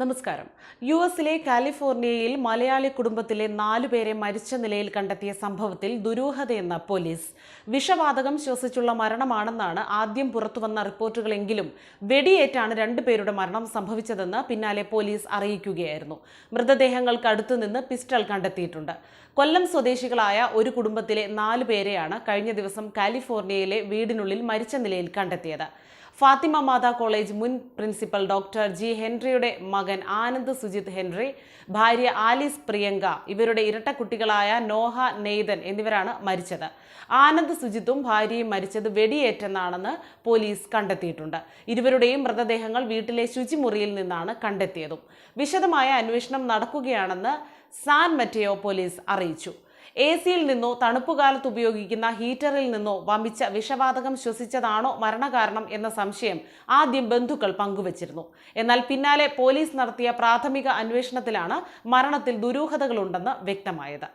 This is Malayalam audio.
നമസ്കാരം. യു എസിലെ കാലിഫോർണിയയിൽ മലയാളി കുടുംബത്തിലെ നാലുപേരെ മരിച്ച നിലയിൽ കണ്ടെത്തിയ സംഭവത്തിൽ ദുരൂഹതയെന്ന പോലീസ്. വിഷവാതകം ശ്വസിച്ചുള്ള മരണമാണെന്നാണ് ആദ്യം പുറത്തുവന്ന റിപ്പോർട്ടുകളെങ്കിലും വെടിയേറ്റാണ് രണ്ടുപേരുടെ മരണം സംഭവിച്ചതെന്ന് പിന്നാലെ പോലീസ് അറിയിക്കുകയായിരുന്നു. മൃതദേഹങ്ങൾക്ക് അടുത്തുനിന്ന് പിസ്റ്റൾ കണ്ടെത്തിയിട്ടുണ്ട്. കൊല്ലം സ്വദേശികളായ ഒരു കുടുംബത്തിലെ നാലുപേരെയാണ് കഴിഞ്ഞ ദിവസം കാലിഫോർണിയയിലെ വീടിനുള്ളിൽ മരിച്ച നിലയിൽ കണ്ടെത്തിയത്. ഫാത്തിമ മാതാ കോളേജ് മുൻ പ്രിൻസിപ്പൽ ഡോക്ടർ ജി ഹെൻറിയുടെ മകൻ ആനന്ദ് സുജിത് ഹെൻറി ഭാര്യ ആലിസ് പ്രിയങ്ക ഇവരുടെ ഇരട്ട കുട്ടികളായ നോഹ നെയ്തൻ എന്നിവരാണ് മരിച്ചത്. ആനന്ദ് സുജിത്തും ഭാര്യയും മരിച്ചത് വെടിയേറ്റെന്നാണെന്ന് പോലീസ് കണ്ടെത്തിയിട്ടുണ്ട്. ഇരുവരുടെയും മൃതദേഹങ്ങൾ വീട്ടിലെ ശുചിമുറിയിൽ നിന്നാണ് കണ്ടെത്തിയതും. വിശദമായ അന്വേഷണം നടക്കുകയാണെന്ന് സാൻ മറ്റയോ പോലീസ് അറിയിച്ചു. എ സിയിൽ നിന്നോ തണുപ്പുകാലത്ത് ഉപയോഗിക്കുന്ന ഹീറ്ററിൽ നിന്നോ വമിച്ച വിഷവാതകം ശ്വസിച്ചതാണോ മരണകാരണം എന്ന സംശയം ആദ്യം ബന്ധുക്കൾ പങ്കുവച്ചിരുന്നു. എന്നാൽ പിന്നാലെ പോലീസ് നടത്തിയ പ്രാഥമിക അന്വേഷണത്തിലാണ് മരണത്തിൽ ദുരൂഹതകളുണ്ടെന്ന് വ്യക്തമായത്.